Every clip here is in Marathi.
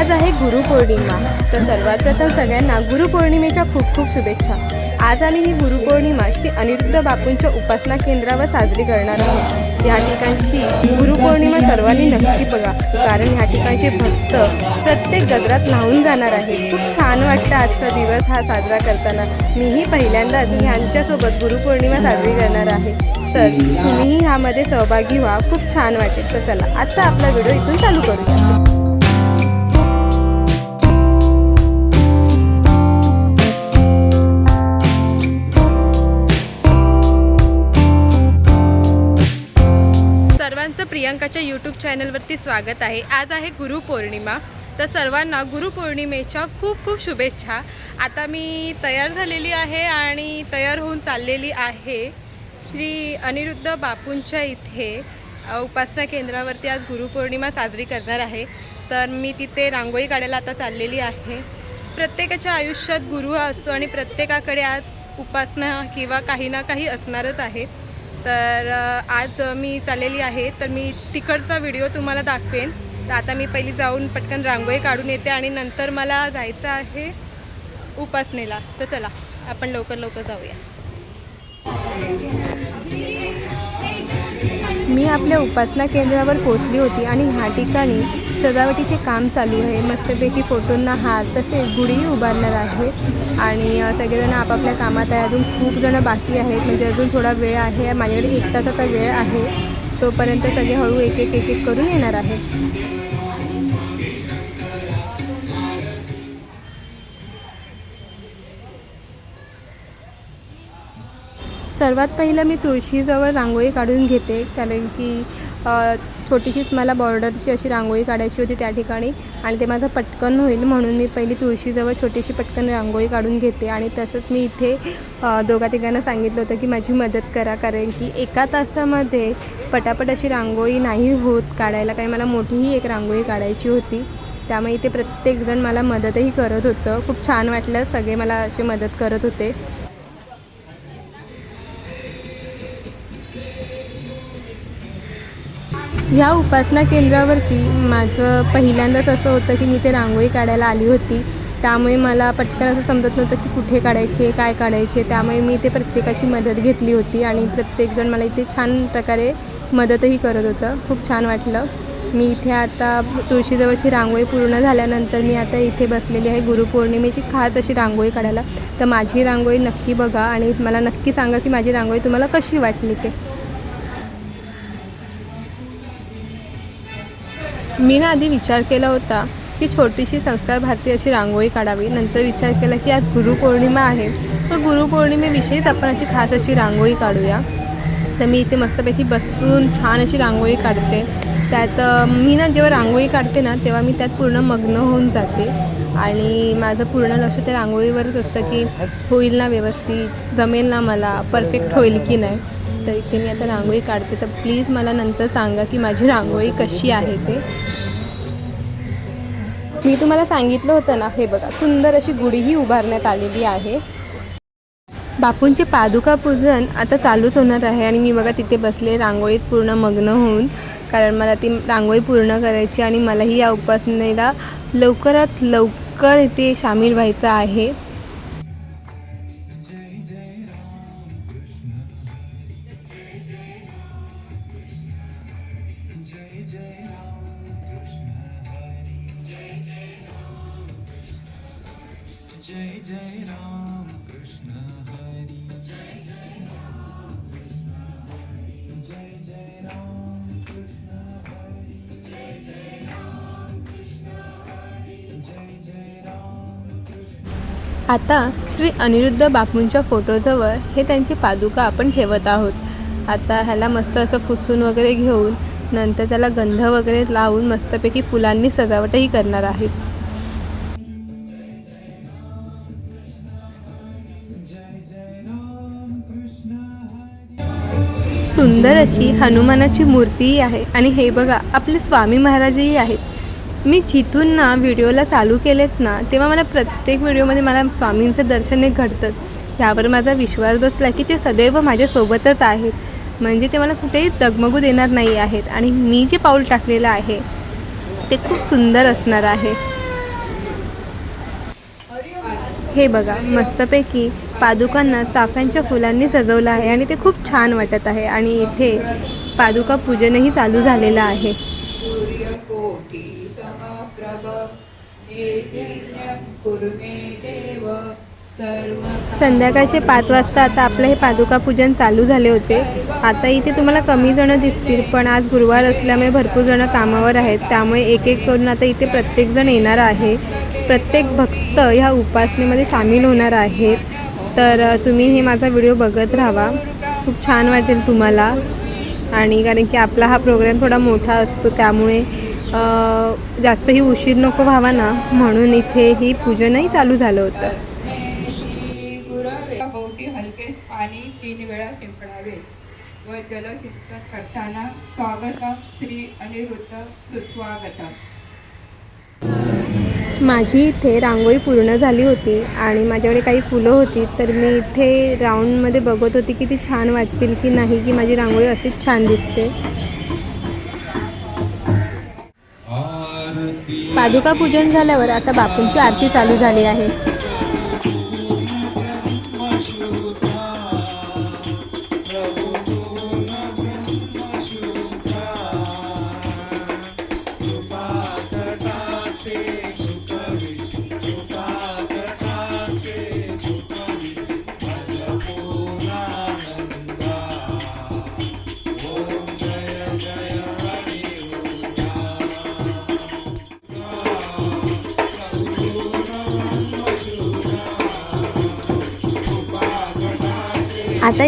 आज आहे गुरुपौर्णिमा. तर सर्वात प्रथम सगळ्यांना गुरुपौर्णिमेच्या खूप खूप शुभेच्छा. आज आम्ही ही गुरुपौर्णिमा श्री अनिरुद्ध बापूंच्या उपासना केंद्रावर साजरी करणार आहोत. या ठिकाणची गुरुपौर्णिमा सर्वांनी नक्की बघा. कारण ह्या ठिकाणचे भक्त प्रत्येक गजरात न्हावून जाणार आहे खूप छान वाटतं आजचा दिवस हा साजरा करताना. मीही पहिल्यांदाच ह्यांच्यासोबत गुरुपौर्णिमा साजरी करणार आहे. तर तुम्हीही ह्यामध्ये सहभागी व्हा. खूप छान वाटेल. तर चला आजचा आपला व्हिडिओ इथून चालू करूया. प्रियंकाच्या यूट्यूब चॅनलवरती स्वागत आहे. आज आहे गुरुपौर्णिमा तर सर्वांना गुरुपौर्णिमेच्या खूप खूप शुभेच्छा. आता मी तयार झालेली आहे आणि तयार होऊन चाललेली आहे श्री अनिरुद्ध बापूंच्या इथे. उपासना केंद्रावरती आज गुरुपौर्णिमा साजरी करणार आहे. तर मी तिथे रांगोळी काढायला आता चाललेली आहे. प्रत्येकाच्या आयुष्यात गुरु हा असतो आणि प्रत्येकाकडे आज उपासना किंवा काही ना काही असणारच आहे. तर आज मी चाललेली आहे तर मी तिकडचा व्हिडिओ तुम्हाला दाखवेन. तर आता मी पहिली जाऊन पटकन रांगोळी काढून येते आणि नंतर मला जायचं आहे उपासनेला. तर चला आपण लवकर लवकर जाऊया. मी आपल्या उपासना केंद्रावर पोचली होती आणि ह्या ठिकाणी सजावटीचे काम चालू आहे. मस्तपैकी फोटोंना हार तसे गुढी उभारणार आहे. आणि सगळेजण आपापल्या कामात आहे. अजून खूप जण बाकी आहेत. म्हणजे अजून थोडा वेळ आहे. माझ्याकडे एक तासाचा वेळ आहे. तोपर्यंत सगळे हळू एक एक एक एक करून येणार आहे सर्वात पहिलं मी तुळशीजवळ रांगोळी काढून घेते. कारण की छोटीशीच मला बॉर्डरची अशी रांगोळी काढायची होती त्या ठिकाणी. आणि ते माझं पटकन होईल म्हणून मी पहिली तुळशीजवळ छोटीशी पटकन रांगोळी काढून घेते. आणि तसंच मी इथे दोघा तिघांना सांगितलं होतं की माझी मदत करा. कारण की एका तासामध्ये पटापट अशी रांगोळी नाही होत. काढायला काही मला मोठीही एक रांगोळी काढायची होती. त्यामुळे इथे प्रत्येकजण मला मदतही करत होतं. खूप छान वाटलं. सगळे मला अशी मदत करत होते. ह्या उपासना केंद्रावरती माझं पहिल्यांदाच असं होतं की मी ते रांगोळी काढायला आली होती. त्यामुळे मला पटकन असं समजत नव्हतं की कुठे काढायचे काय काढायचे. त्यामुळे मी ते प्रत्येकाची मदत घेतली होती आणि प्रत्येकजण मला इथे छान प्रकारे मदतही करत होतं. खूप छान वाटलं. मी इथे आता तुळशीजवळची रांगोळी पूर्ण झाल्यानंतर मी आता इथे बसलेली आहे गुरुपौर्णिमेची खास अशी रांगोळी काढायला. तर माझी रांगोळी नक्की बघा आणि मला नक्की सांगा की माझी रांगोळी तुम्हाला कशी वाटली ते. मी ना आधी विचार केला होता की छोटीशी संस्कार भारती अशी रांगोळी काढावी. नंतर विचार केला की आज गुरुपौर्णिमा आहे. तर गुरुपौर्णिमेविषयीच आपण अशी खास अशी रांगोळी काढूया. तर मी इथे मस्तपैकी बसून छान अशी रांगोळी काढते. त्यात मी ना जेव्हा रांगोळी काढते ना तेव्हा मी त्यात पूर्ण मग्न होऊन जाते. आणि माझं पूर्ण लक्ष त्या रांगोळीवरच असतं की होईल ना व्यवस्थित जमेल ना मला परफेक्ट होईल की नाही. तर इथे मी आता रांगोळी काढते. तर प्लीज मला नंतर सांगा की माझी रांगोळी कशी आहे ते. मी तुम्हाला सांगितलं होतं ना हे बघा सुंदर अशी गुढीही उभारण्यात आलेली आहे. बापूंचे पादुका पूजन आता चालूच होणार आहे आणि मी बघा तिथे बसले रांगोळीत पूर्ण मग्न होऊन. कारण मला ती रांगोळी पूर्ण करायची आणि मलाही या उपासनेला लवकरात लवकर इथे सामील व्हायचं आहे. आता श्री अनिरुद्ध बापूंच्या फोटोजवळ हे त्यांची पादुका आपण ठेवत आहोत. आता ह्याला मस्त असं फुसून वगैरे घेऊन नंतर त्याला गंध वगैरे लावून मस्तपैकी फुलांनी सजावटही करणार आहेत सुंदर अशी हनुमानाची मूर्तीही आहे आणि हे बघा आपले स्वामी महाराजही आहेत. मी जिथून ना व्हिडिओला चालू केलेत ना तेव्हा मला प्रत्येक व्हिडिओमध्ये मला स्वामींचं दर्शन एक घडतं त्यावर माझा विश्वास बसला की ते सदैव माझ्यासोबतच आहेत. म्हणजे ते मला कुठेही डगमगू देणार नाही आहेत आणि मी जे पाऊल टाकलेलं आहे ते खूप सुंदर असणार आहे. हे बघा मस्तपैकी पादुकांना चाफ्यांच्या फुलांनी सजवलं आहे आणि ते खूप छान वाटत आहे आणि इथे पादुका पूजनही चालू झालेलं आहे. संध्याकाळचे पाच वाजता आता आपलं हे पादुका पूजन चालू झाले होते. आता इथे तुम्हाला कमी जणं दिसतील पण आज गुरुवार असल्यामुळे भरपूर जणं कामावर आहेत. त्यामुळे एक एक करून आता इथे प्रत्येकजण येणार आहे. प्रत्येक भक्त ह्या उपासनेमध्ये सामील होणार आहेत. तर तुम्ही हे माझा व्हिडिओ बघत राहा खूप छान वाटेल तुम्हाला. आणि कारण की आपला हा प्रोग्राम थोडा मोठा असतो त्यामुळे जास्तही उशीर नको व्हावा ना म्हणून इथे ही पूजनही चालू झालं होतं. भोवती हलके पाणी तीन वेळा शिंपडावे व जलसिंचन करताना स्वागतम श्री अनिरुद्ध माझी इथे रांगोळी पूर्ण झाली होती आणि माझ्याकडे काही फुलं होती तर मी इथे राऊंडमध्ये बघत होती की ती छान वाटतील की नाही की माझी रांगोळी अशीच छान दिसते. पादुका पूजन झाल्यावर आता बापूंची आरती चालू झाली आहे.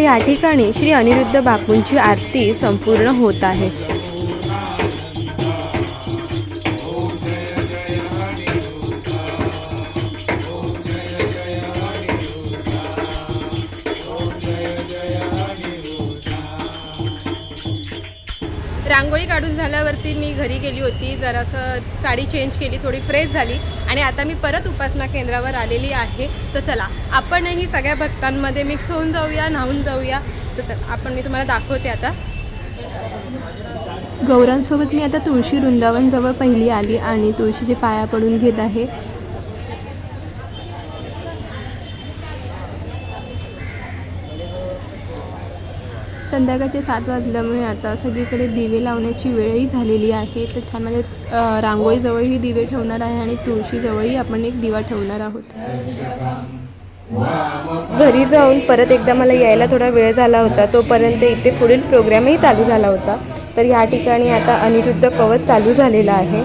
या ठिकाणी श्री अनिरुद्ध बापूंची आरती संपूर्ण होत आहे. रांगोळी काढून झाल्यावरती मी घरी गेली होती. जरासं साडी चेंज केली थोडी फ्रेश झाली. आणि आता मी परत उपासना केंद्रावर आलेली आहे. तर चला आपणही सगळ्या भक्तांमध्ये मिक्स होऊन जाऊया न्हावून जाऊया. तर चला आपण मी तुम्हाला दाखवते आता. गौरांसोबत मी आता तुळशी वृंदावनजवळ पहिली आली आणि तुळशीचे पाया पडून घेत आहे. संध्याकाळचे सात वाजल्यामुळे आता सगळीकडे दिवे लावण्याची वेळही झालेली आहे. तर छान म्हणजे रांगोळीजवळही दिवे ठेवणार आहे आणि तुळशीजवळही आपण एक दिवा ठेवणार आहोत. घरी जाऊन परत एकदा मला यायला थोडा वेळ झाला होता. तोपर्यंत इथे पुढील प्रोग्रामही चालू झाला होता. तर ह्या ठिकाणी आता अनिरुद्ध कवच चालू झालेला आहे.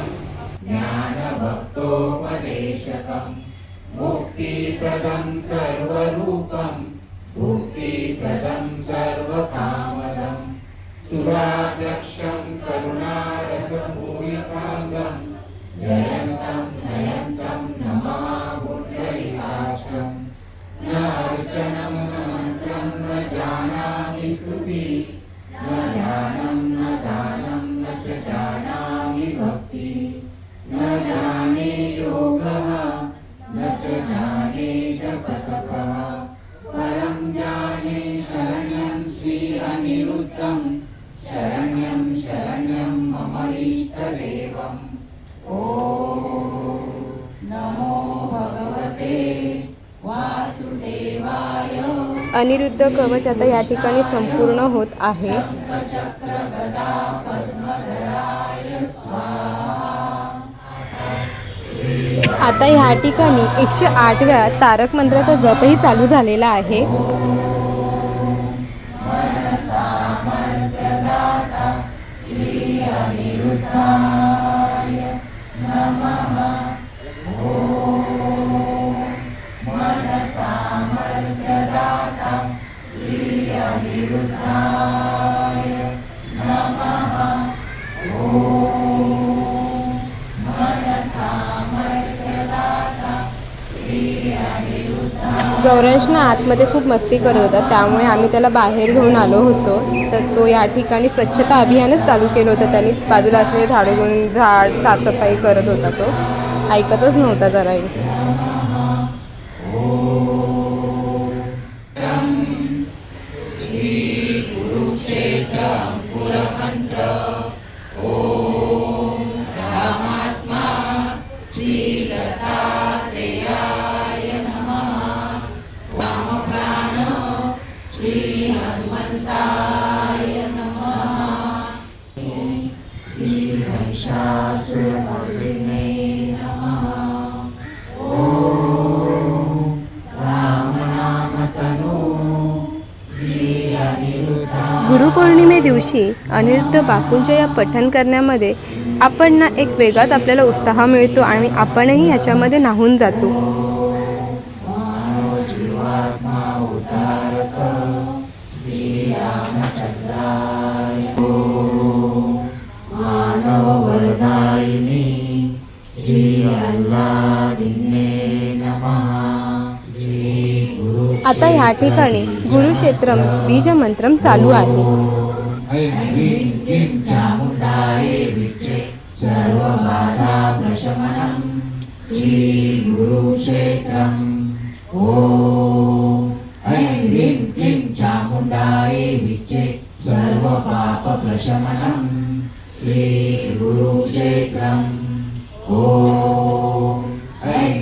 Father. अनिरुद्ध कवच आता या ठिकाणी संपूर्ण होत आहे. आता ह्या ठिकाणी एकशे आठ वेळा तारक मंत्राचा जपही चालू झालेला आहे. गौरांश ना आतमध्ये खूप मस्ती करत होता त्यामुळे आम्ही त्याला बाहेर घेऊन आलो होतो. तर तो या ठिकाणी स्वच्छता अभियानच चालू केलं होतं. त्यांनी बाजूला असलेले झाडं घेऊन झाड साफसफाई करत होता तो. ऐकतच नव्हता जराही जयन्ताय गुरुपौर्णिमे दिवशी अनिरुद्ध बापूंच्या या पठण करण्यामध्ये आपण ना एक वेगळाच आपल्याला उत्साह मिळतो आणि आपणही ह्याच्यामध्ये नाहून जातो. मानववरदायिनी आता ह्या ठिकाणी गुरुक्षेत्रम बीजमंत्रम चालू आहे. श्री गुरुक्षेत्रम ओ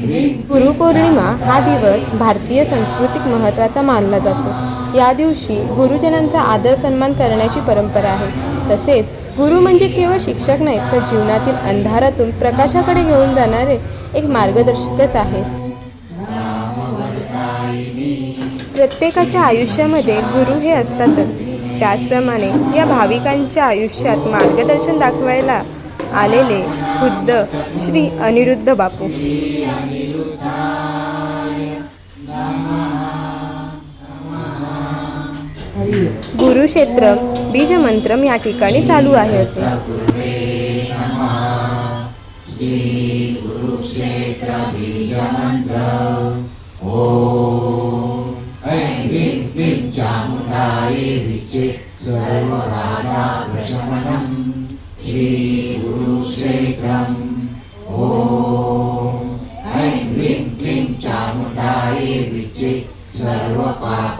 गुरुपौर्णिमा हा दिवस भारतीय सांस्कृतिक महत्त्वाचा मानला जातो. या दिवशी गुरुजनांचा आदर सन्मान करण्याची परंपरा आहे. तसेच गुरु म्हणजे केवळ शिक्षक नाहीत तर जीवनातील अंधारातून प्रकाशाकडे घेऊन जाणारे एक मार्गदर्शकच आहेत प्रत्येकाच्या आयुष्यामध्ये गुरु हे असतातच. त्याचप्रमाणे या भाविकांच्या आयुष्यात मार्गदर्शन दाखवायला आलेले खुद्द श्री अनिरुद्ध बापू. गुरुक्षेत्र बीजमंत्रम या ठिकाणी चालू आहे असे. श्री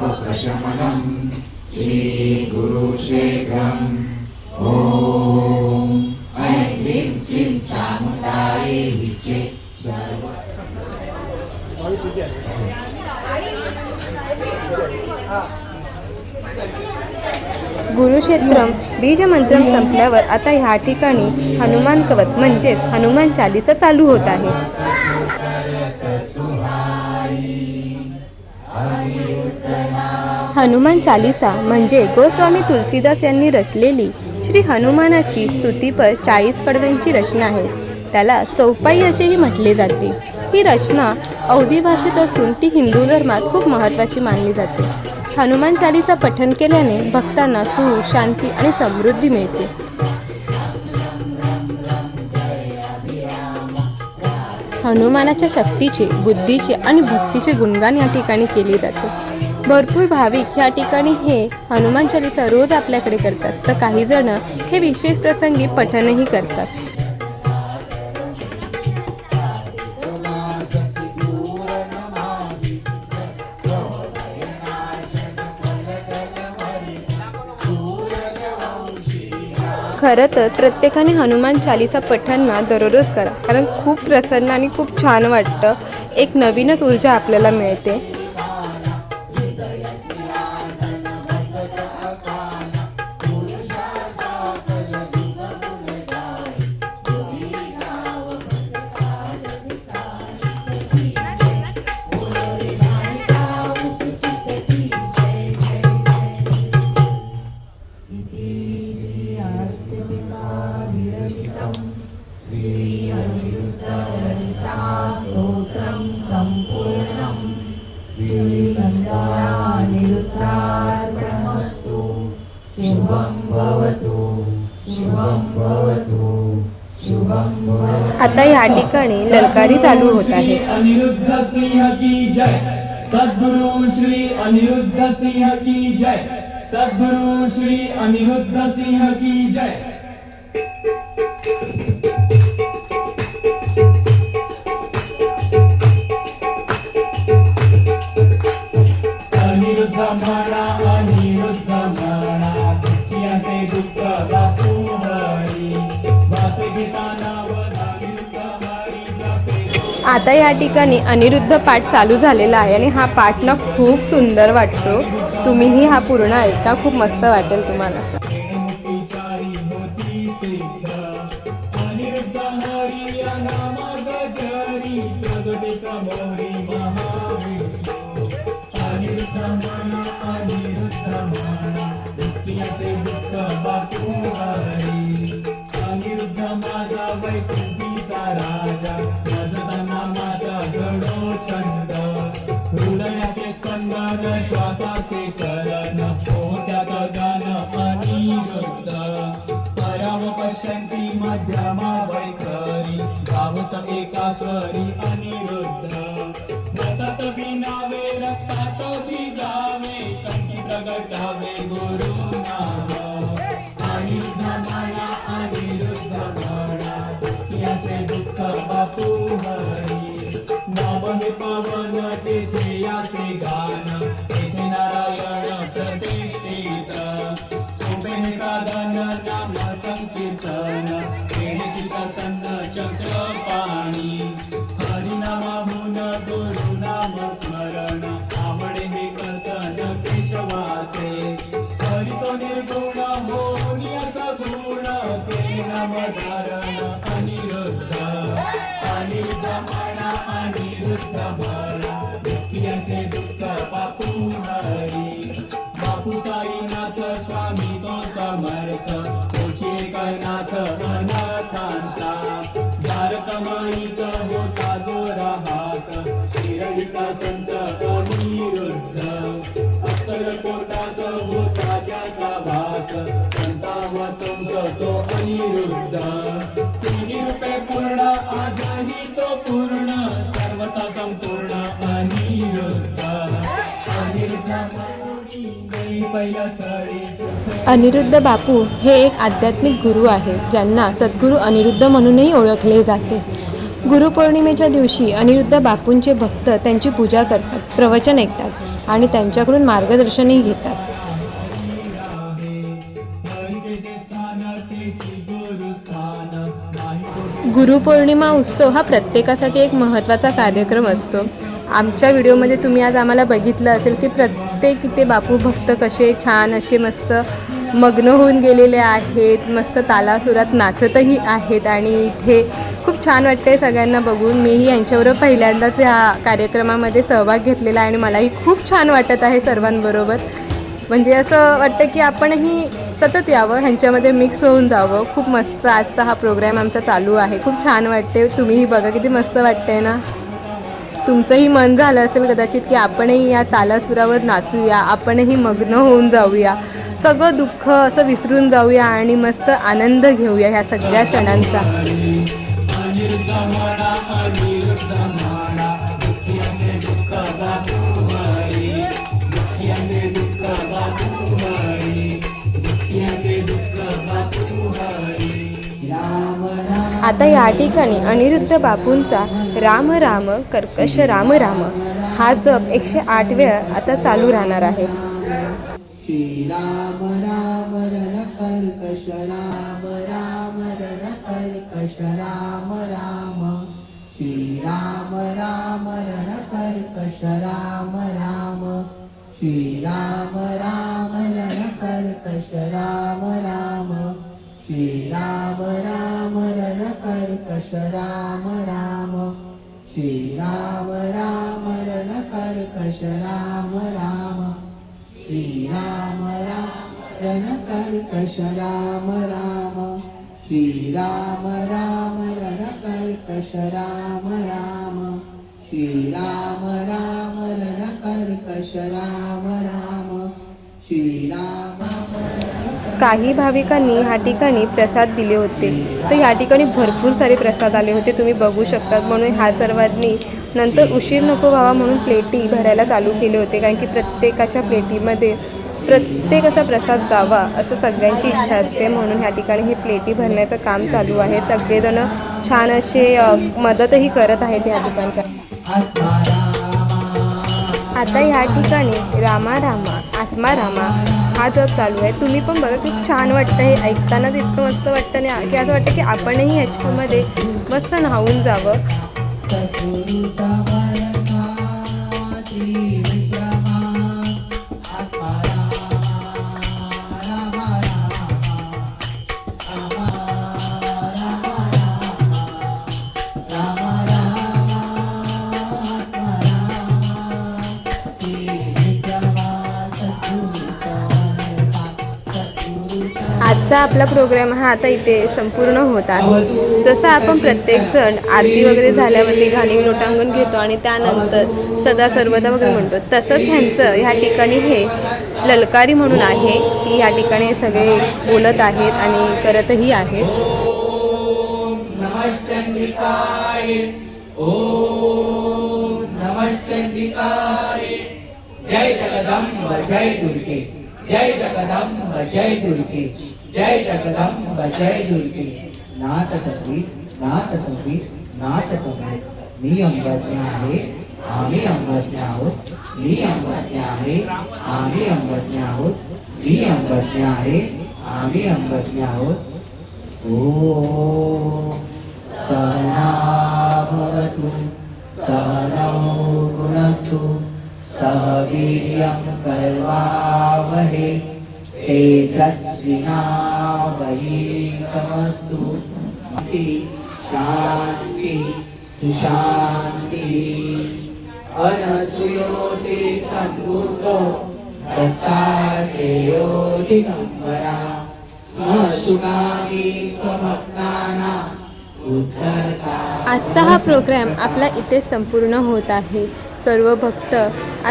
पापप्रशमनम् श्रीगुरुक्षेत्रम्। ॐ। ऐं ह्रीं क्लीं चामुण्डायै विचे सर्व गुरुक्षेत्रम बीजमंत्रम संपल्यावर आता ह्या ठिकाणी हनुमान कवच म्हणजेच हनुमान चालिसा चालू होत आहे. हनुमान चालिसा म्हणजे गोस्वामी तुलसीदास यांनी रचलेली श्री हनुमानाची स्तुतीपर चाळीस कडव्यांची रचना आहे. त्याला चौपाई असेही म्हटले जाते. ही रचना अवधी भाषेत असून ती हिंदू धर्मात खूप महत्त्वाची मानली जाते. हनुमान चालिसा पठण केल्याने भक्तांना सुख शांती आणि समृद्धी मिळते. हनुमानाच्या शक्तीचे बुद्धीचे आणि भक्तीचे गुणगान या ठिकाणी केले जाते. भरपूर भाविक या ठिकाणी हे हनुमान चालिसा रोज आपल्याकडे करतात. तर काही जण हे विशेष प्रसंगी पठणही करतात. खरं तर प्रत्येकाने हनुमान चालिसा पठणना दररोज करा. कारण खूप प्रसन्न आणि खूप छान वाटतं. एक नवीनच ऊर्जा आपल्याला मिळते. आता या ठिकाणी ललकारी चालू होत आहे. अनिरुद्ध सिंह की जय. सद्गुरु श्री अनिरुद्ध सिंह की जय. सद्गुरु श्री अनिरुद्ध सिंह की जय. अनिरुद्ध आता या ठिकाणी अनिरुद्ध पाठ चालू झालेला आहे आणि हा पाठ ना खूप सुंदर वाटतो. तुम्हीही हा पूर्ण ऐका खूप मस्त वाटेल तुम्हाला. स्पंदन श्वासाचे चलन होत्यात गान अनिरुद्ध. पराव पश्यंती मध्यमा वैखरी गावत एका स्वरी चक्र पाणी हरिनामा गुण गुरु नाम स्मरण आवडे हे कत नक्कीच वाचे हरितो निर्गुण हो गुण ते नामदार तो अनिरुद्ध तिन्ही रूपे पूर्ण आजही तो पूर्ण सर्वता संपूर्ण अनिरुद्ध अनिरुद्ध बापू हे एक आध्यात्मिक गुरु आहे ज्यांना सद्गुरू अनिरुद्ध म्हणूनही ओळखले जाते. गुरुपौर्णिमेच्या दिवशी अनिरुद्ध बापूंचे भक्त त्यांची पूजा करतात प्रवचन ऐकतात आणि त्यांच्याकडून मार्गदर्शनही घेतात. गुरुपौर्णिमा उत्सव हा प्रत्येकासाठी एक महत्त्वाचा कार्यक्रम असतो. आमच्या व्हिडिओमध्ये तुम्ही आज आम्हाला बघितलं असेल की प्रत्येक इथे बापू भक्त कसे छान असे मस्त मग्न होऊन गेलेले आहेत मस्त तालासुरात नाचतही आहेत आणि इथे खूप छान वाटते सगळ्यांना बघून. मीही यांच्याबरोबर पहिल्यांदाच ह्या कार्यक्रमामध्ये सहभाग घेतलेला आहे आणि मलाही खूप छान वाटत आहे सर्वांबरोबर. म्हणजे असं वाटतं की आपणही सतत यावं ह्यांच्यामध्ये मिक्स होऊन जावं. खूप मस्त आजचा हा प्रोग्राम आमचा चालू आहे. खूप छान वाटते. तुम्हीही बघा किती मस्त वाटते ना? तुमचंही मन झालं असेल कदाचित की आपणही या तालासुरावर नाचूया आपणही मग्न होऊन जाऊया. सगळं दुःख असं विसरून जाऊया आणि मस्त आनंद घेऊया ह्या सगळ्या क्षणांचा. आता या ठिकाणी अनिरुद्ध बापूंचा राम राम कर्कश राम राम हा जप एकशे आठ वेळा आता चालू राहणार आहे. श्रीराम राम रण कर्कश राम राम रण कर्कश राम राम. श्रीराम राम रण कर्कश राम राम. श्रीराम राम रण कर्कश राम राम. श्रीराम राम रण कर्कश राम राम. श्रीराम राम रण कर्कश राम राम. श्रीराम राम रण कर्कश राम राम. श्रीराम राम रण कर्कश राम राम. श्रीराम राम. रण कर्कश राम. काही भाविकांनी ह्या ठिकाणी प्रसाद दिले होते. तर ह्या ठिकाणी भरपूर सारे प्रसाद आले होते. तुम्ही बघू शकतात. म्हणून ह्या सर्वांनी नंतर उशीर नको व्हावा म्हणून प्लेटी भरायला चालू केले होते. कारण की प्रत्येकाच्या प्लेटीमध्ये प्रत्येक असा प्रसाद द्यावा असं सगळ्यांची इच्छा असते. म्हणून ह्या ठिकाणी हे प्लेटी भरण्याचं काम चालू आहे. सगळेजण छान असे मदतही करत आहेत ह्या ठिकाणी. आता ह्या ठिकाणी रामा रामा आत्मा रामा हा जप चालू आहे. तुम्ही पण बघा खूप छान वाटतं हे ऐकतानाच इतकं मस्त वाटतं आणि की असं वाटतं की आपणही ह्याच्यामध्ये मस्त न्हावून जावं. आजचा आपला प्रोग्राम हा आता इथे संपूर्ण होत आहे. जसं आपण प्रत्येकजण आरती वगैरे झाल्यावरती घाणी लोटांगण घेतो आणि त्यानंतर सदा सर्वदा वगैरे म्हणतो. तसंच ह्यांचं ह्या ठिकाणी हे ललकारी म्हणून आहे. की ह्या ठिकाणी सगळे बोलत आहेत आणि करतही आहेत. जय जगदम्ब जय दुर्गे. जय जगदम्ब जय दुर्गे. जय जगदम्ब जय दुर्गे। नाथ संगीत नाथ संगीत नाथ संगीत मी अंबज्ञ आहे आम्ही अंबज्ञ आहोत। मी अंबज्ञ आहे आम्ही अंबज्ञ आहोत। मी अंबज्ञ आहे आम्ही अंबज्ञ आहोत। ओ सहना भवतु सहनौ गुणतु सह वीर्यं कर्वावहे तेजस्विनावहीतमस्तु शान्ति शान्ति सुशान्तिः। अनसूयोति सद्भूतो दत्तात्रेयो दिगम्बरा स्मशुकामी स्वभक्तानां आजचा हा प्रोग्राम आपला इथे संपूर्ण होत आहे. सर्व भक्त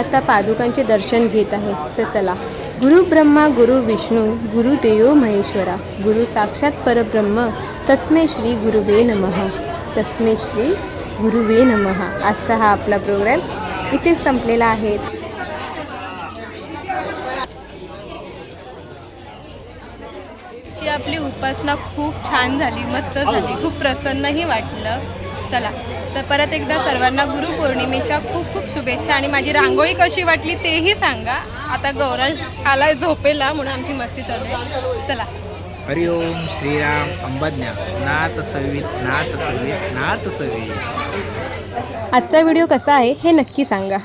आता पादुकांचे दर्शन घेत आहे तर चला. गुरु ब्रह्मा गुरु विष्णू गुरुदेव महेश्वरा गुरु साक्षात परब्रह्म तस्मे श्री गुरुवे नमः तस्मे श्री गुरुवे नमः. आजचा हा आपला प्रोग्राम इथेच संपलेला आहे. आपली उपासना खूप छान झाली मस्त झाली खूप प्रसन्नही वाटलं. चला. तर परत एकदा सर्वांना गुरुपौर्णिमेच्या खूप खूप शुभेच्छा आणि माझी रांगोळी कशी वाटली तेही सांगा. आता गौरव आलाय झोपेला म्हणून आमची मस्ती चालू आहे. चला. हरिओम श्रीराम अंबज्ञा. नाथ सवित नाथ सवित नाथ सवित. आजचा व्हिडिओ कसा आहे हे नक्की सांगा.